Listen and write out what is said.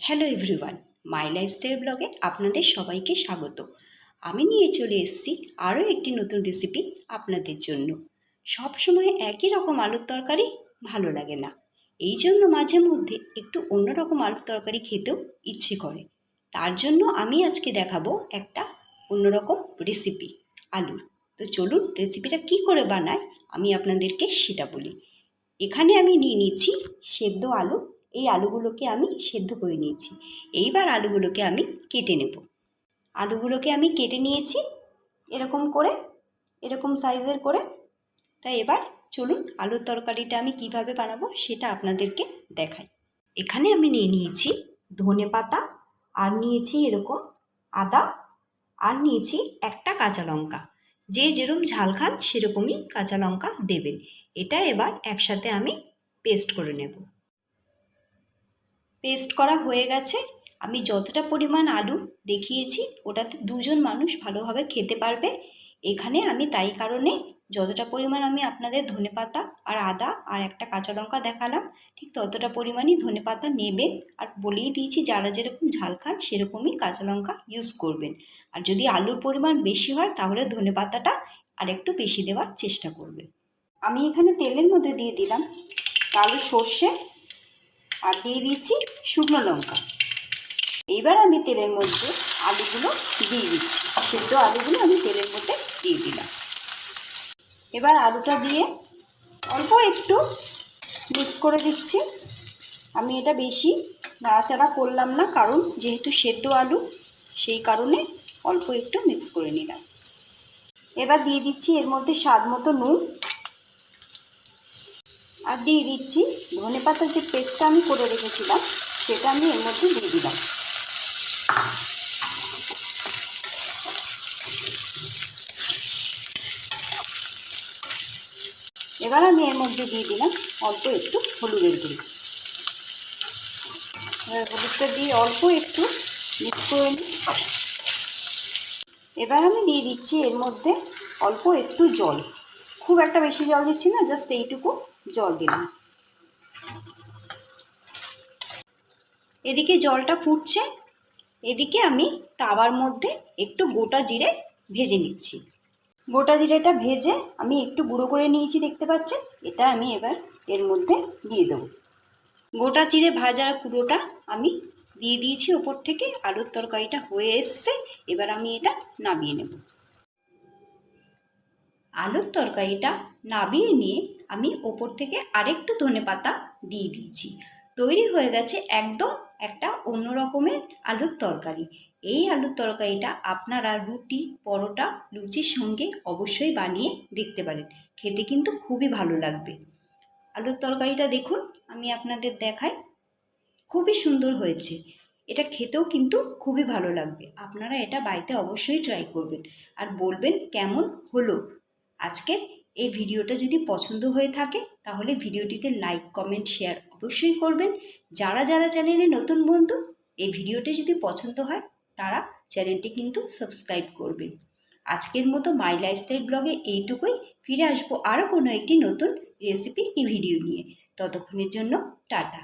Hello everyone মাই lifestyle ব্লগে আপনাদের সবাইকে স্বাগত। আমি নিয়ে চলে এসেছি আরও একটি নতুন রেসিপি আপনাদের জন্য। সব সময় একই রকম আলুর তরকারি ভালো লাগে না। এই জন্য মাঝে মধ্যে একটু অন্যরকম আলুর তরকারি খেতেও ইচ্ছে করে। তার জন্য আমি আজকে দেখাবো একটা অন্যরকম রেসিপি আলুর তো চলুন রেসিপিটা কি করে বানায় আমি আপনাদেরকে সেটা বলি। এখানে আমি নিয়ে নিচ্ছি সেদ্ধ আলু এই আলুগুলোকে আমি সেদ্ধ করে নিয়েছি। এইবার আলুগুলোকে আমি কেটে নেব। আলুগুলোকে আমি কেটে নিয়েছি এরকম করে, এরকম সাইজের করে। তাই এবার চলুন আলুর তরকারিটা আমি কীভাবে বানাবো সেটা আপনাদেরকে দেখাই। এখানে আমি নিয়ে নিয়েছি ধনে পাতা, আর নিয়েছি এরকম আদা, আর নিয়েছি একটা কাঁচা লঙ্কা। যে যেরকম ঝাল খান সেরকমই কাঁচা লঙ্কা দেবেন। এটা এবার একসাথে আমি পেস্ট করে নেব। পেস্ট করা হয়ে গেছে। আমি যতটা পরিমাণ আলু দেখিয়েছি, ওটাতে দুজন মানুষ ভালোভাবে খেতে পারবে। এখানে আমি তাই কারণে যতটা পরিমাণ আমি আপনাদের ধনেপাতা আর আদা আর একটা কাঁচা লঙ্কা দেখালাম, ঠিক ততটা পরিমাণই ধনেপাতা নেবেন। আর বলেই দিয়েছি, যারা যেরকম ঝাল খান, সেরকমই কাঁচা লঙ্কা ইউজ করবেন। আর যদি আলুর পরিমাণ বেশি হয়, তাহলে ধনেপাতাটা আর একটু বেশি দেওয়ার চেষ্টা করবেন। আমি এখানে তেলের মধ্যে দিয়ে দিলাম কালো সর্ষে। আর দিয়ে দিচ্ছি শুকনো লঙ্কা। এইবার আমি তেলের মধ্যে আলুগুলো দিয়ে দিচ্ছি। সেদ্ধ আলুগুলো আমি তেলের মধ্যে দিয়ে দিলাম। এবার আলুটা দিয়ে অল্প একটু মিক্স করে দিচ্ছি। আমি এটা বেশি নাড়াচাড়া করলাম না, কারণ যেহেতু সেদ্ধ আলু, সেই কারণে অল্প একটু মিক্স করে নিলাম। এবার দিয়ে দিচ্ছি এর মধ্যে স্বাদ মতো নুন। আর দিয়ে দিচ্ছি ধনে পাতার যে পেস্টটা আমি করে রেখেছিলাম, সেটা আমি এর মধ্যে দিয়ে দিলাম। এবার আমি এর মধ্যে দিয়ে দিলাম অল্প একটু হলুদের গুঁড়ি। হলুদটা দিয়ে অল্প একটু মিক্স করে নিই। এবার আমি দিয়ে দিচ্ছি এর মধ্যে অল্প একটু জল। খুব একটা বেশি জল দিচ্ছি না জাস্ট এইটুকু জল দিলাম। এদিকে জলটা ফুটছে, এদিকে আমি তাওয়ার মধ্যে একটু গোটা জিরে ভেজে নিচ্ছি। গোটা জিরেটা ভেজে আমি একটু গুঁড়ো করে নিয়েছি, দেখতে পাচ্ছেন? এটা আমি এবার এর মধ্যে দিয়ে দেবো। গোটা জিরে ভাজার পুরোটা আমি দিয়ে দিয়েছি, ওপর থেকে আলুর তরকারিটা হয়ে এসছে, এবার আমি এটা নামিয়ে নেব। আলুর তরকারিটা নাবিয়ে নিয়ে আমি ওপর থেকে আরেকটু ধনে পাতা দিয়ে দিয়েছি। তৈরি হয়ে গেছে একদম একটা অন্য রকমের আলুর তরকারি। এই আলুর তরকারিটা আপনারা রুটি, পরোটা, লুচির সঙ্গে অবশ্যই বানিয়ে দেখতে পারেন। খেতে কিন্তু খুবই ভালো লাগবে। আলুর তরকারিটা দেখুন, আমি আপনাদের দেখাই। খুবই সুন্দর হয়েছে। এটা খেতেও কিন্তু খুবই ভালো লাগবে। আপনারা এটা বাড়িতে অবশ্যই ট্রাই করবেন। আর বলবেন কেমন হলো? আজকের এই ভিডিওটা যদি পছন্দ হয়ে থাকে, তাহলে ভিডিওটিতে লাইক কমেন্ট শেয়ার অবশ্যই করবেন। যারা যারা চ্যানেলে নতুন বন্ধু, এই ভিডিওটা যদি পছন্দ হয়, তারা চ্যানেলটি কিন্তু সাবস্ক্রাইব করবেন। আজকের মতো মাই লাইফস্টাইল ব্লগে এইটুকুই। ফিরে আসব আরও কোনো একটি নতুন রেসিপি কি ভিডিও নিয়ে। ততক্ষণের জন্য টাটা।